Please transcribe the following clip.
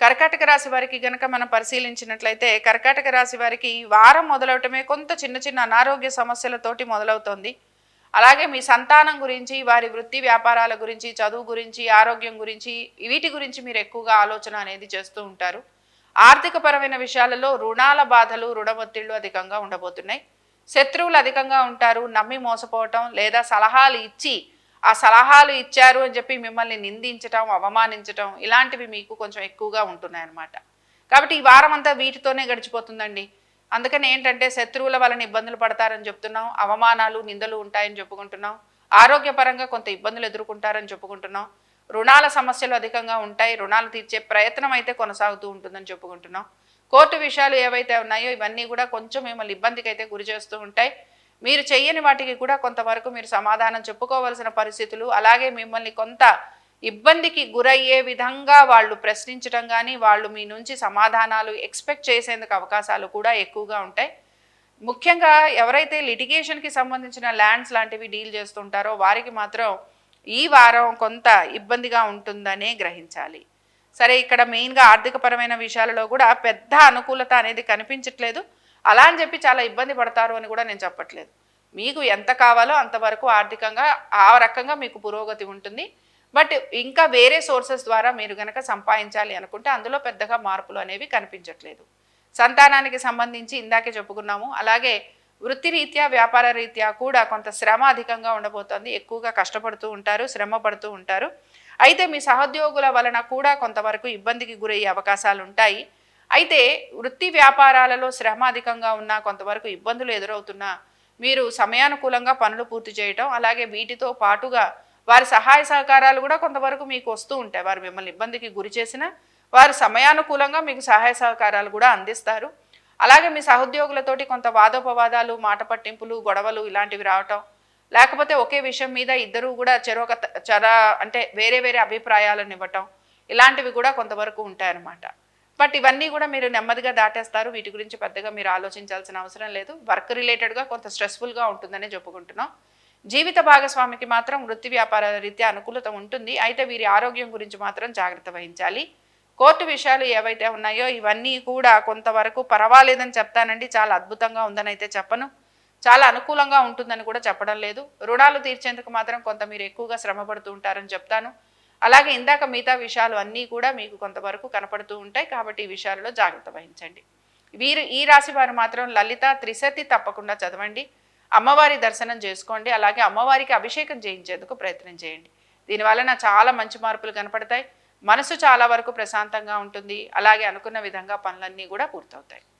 కర్కాటక రాశి వారికి గనక మనం పరిశీలించినట్లయితే కర్కాటక రాశి వారికి ఈ వారం మొదలవటమే కొంత చిన్న చిన్న అనారోగ్య సమస్యలతోటి మొదలవుతోంది. అలాగే మీ సంతానం గురించి వారి వృత్తి వ్యాపారాల గురించి చదువు గురించి ఆరోగ్యం గురించి వీటి గురించి మీరు ఎక్కువగా ఆలోచన అనేది చేస్తూ ఉంటారు. ఆర్థికపరమైన విషయాలలో రుణాల బాధలు రుణ ఒత్తిళ్ళు అధికంగా ఉండబోతున్నాయి. శత్రువులు అధికంగా ఉంటారు నమ్మి మోసపోవటం లేదా సలహాలు ఇచ్చి ఆ సలహాలు ఇచ్చారు అని చెప్పి మిమ్మల్ని నిందించటం అవమానించటం ఇలాంటివి మీకు కొంచెం ఎక్కువగా ఉంటున్నాయి అన్నమాట కాబట్టి ఈ వారం అంతా వీటితోనే గడిచిపోతుందండి. అందుకని ఏంటంటే శత్రువుల వలన ఇబ్బందులు పడతారని చెప్తున్నాం అవమానాలు నిందలు ఉంటాయని చెప్పుకుంటున్నాం ఆరోగ్యపరంగా కొంత ఇబ్బందులు ఎదుర్కొంటారని చెప్పుకుంటున్నాం రుణాల సమస్యలు అధికంగా ఉంటాయి రుణాలు తీర్చే ప్రయత్నం అయితే కొనసాగుతూ ఉంటుందని చెప్పుకుంటున్నాం. కోర్టు విషయాలు ఏవైతే ఉన్నాయో ఇవన్నీ కూడా కొంచెం మిమ్మల్ని ఇబ్బందికి అయితే గురి చేస్తూ ఉంటాయి. మీరు చెయ్యని వాటికి కూడా కొంతవరకు మీరు సమాధానం చెప్పుకోవాల్సిన పరిస్థితులు అలాగే మిమ్మల్ని కొంత ఇబ్బందికి గురయ్యే విధంగా వాళ్ళు ప్రశ్నించడం కానీ వాళ్ళు మీ నుంచి సమాధానాలు ఎక్స్పెక్ట్ చేసేందుకు అవకాశాలు కూడా ఎక్కువగా ఉంటాయి. ముఖ్యంగా ఎవరైతే లిటిగేషన్కి సంబంధించిన ల్యాండ్స్ లాంటివి డీల్ చేస్తుంటారో వారికి మాత్రం ఈ వారం కొంత ఇబ్బందిగా ఉంటుందనే గ్రహించాలి. సరే ఇక్కడ మెయిన్గా ఆర్థికపరమైన విషయాలలో కూడా పెద్ద అనుకూలత అనేది కనిపించట్లేదు. అలా అని చెప్పి చాలా ఇబ్బంది పడతారు అని కూడా నేను చెప్పట్లేదు. మీకు ఎంత కావాలో అంతవరకు ఆర్థికంగా ఆ రకంగా మీకు పురోగతి ఉంటుంది. బట్ ఇంకా వేరే సోర్సెస్ ద్వారా మీరు కనుక సంపాదించాలి అనుకుంటే అందులో పెద్దగా మార్పులు అనేవి కనిపించట్లేదు. సంతానానికి సంబంధించి ఇందాకే చెప్పుకున్నాము. అలాగే వృత్తిరీత్యా వ్యాపార రీత్యా కూడా కొంత శ్రమ అధికంగా ఉండబోతోంది. ఎక్కువగా కష్టపడుతూ ఉంటారు శ్రమ పడుతూ ఉంటారు. అయితే మీ సహోద్యోగుల వలన కూడా కొంతవరకు ఇబ్బందికి గురయ్యే అవకాశాలు ఉంటాయి. అయితే వృత్తి వ్యాపారాలలో శ్రమ అధికంగా ఉన్నా కొంతవరకు ఇబ్బందులు ఎదురవుతున్నా మీరు సమయానుకూలంగా పనులు పూర్తి చేయటం అలాగే వీటితో పాటుగా వారి సహాయ సహకారాలు కూడా కొంతవరకు మీకు వస్తూ ఉంటాయి. వారు మిమ్మల్ని ఇబ్బందికి గురి చేసిన వారు సమయానుకూలంగా మీకు సహాయ సహకారాలు కూడా అందిస్తారు. అలాగే మీ సహోద్యోగులతోటి కొంత వాదోపవాదాలు మాట పట్టింపులు గొడవలు ఇలాంటివి రావటం లేకపోతే ఒకే విషయం మీద ఇద్దరు కూడా చెరొక చర అంటే వేరే వేరే అభిప్రాయాలను ఇవ్వటం ఇలాంటివి కూడా కొంతవరకు ఉంటాయన్నమాట. బట్ ఇవన్నీ కూడా మీరు నెమ్మదిగా దాటేస్తారు. వీటి గురించి పెద్దగా మీరు ఆలోచించాల్సిన అవసరం లేదు. వర్క్ రిలేటెడ్గా కొంత స్ట్రెస్ఫుల్గా ఉంటుందని చెప్పుకుంటున్నాం. జీవిత భాగస్వామికి మాత్రం వృత్తి వ్యాపార రీత్యా అనుకూలత ఉంటుంది. అయితే వీరి ఆరోగ్యం గురించి మాత్రం జాగ్రత్త వహించాలి. కోర్టు విషయాలు ఏవైతే ఉన్నాయో ఇవన్నీ కూడా కొంతవరకు పర్వాలేదని చెప్తానండి. చాలా అద్భుతంగా ఉందని అయితే చెప్పను. చాలా అనుకూలంగా ఉంటుందని కూడా చెప్పడం లేదు. రుణాలు తీర్చేందుకు మాత్రం కొంత మీరు ఎక్కువగా శ్రమపడుతూ ఉంటారని చెప్తాను. అలాగే ఇందాక మిగతా విషయాలు అన్నీ కూడా మీకు కొంతవరకు కనపడుతూ ఉంటాయి కాబట్టి ఈ విషయాలలో జాగ్రత్త వహించండి. వీరు ఈ రాశి వారు మాత్రం లలిత త్రిశతి తప్పకుండా చదవండి. అమ్మవారి దర్శనం చేసుకోండి. అలాగే అమ్మవారికి అభిషేకం చేయించేందుకు ప్రయత్నం చేయండి. దీనివలన చాలా మంచి మార్పులు కనపడతాయి. మనసు చాలా వరకు ప్రశాంతంగా ఉంటుంది. అలాగే అనుకున్న విధంగా పనులన్నీ కూడా పూర్తవుతాయి.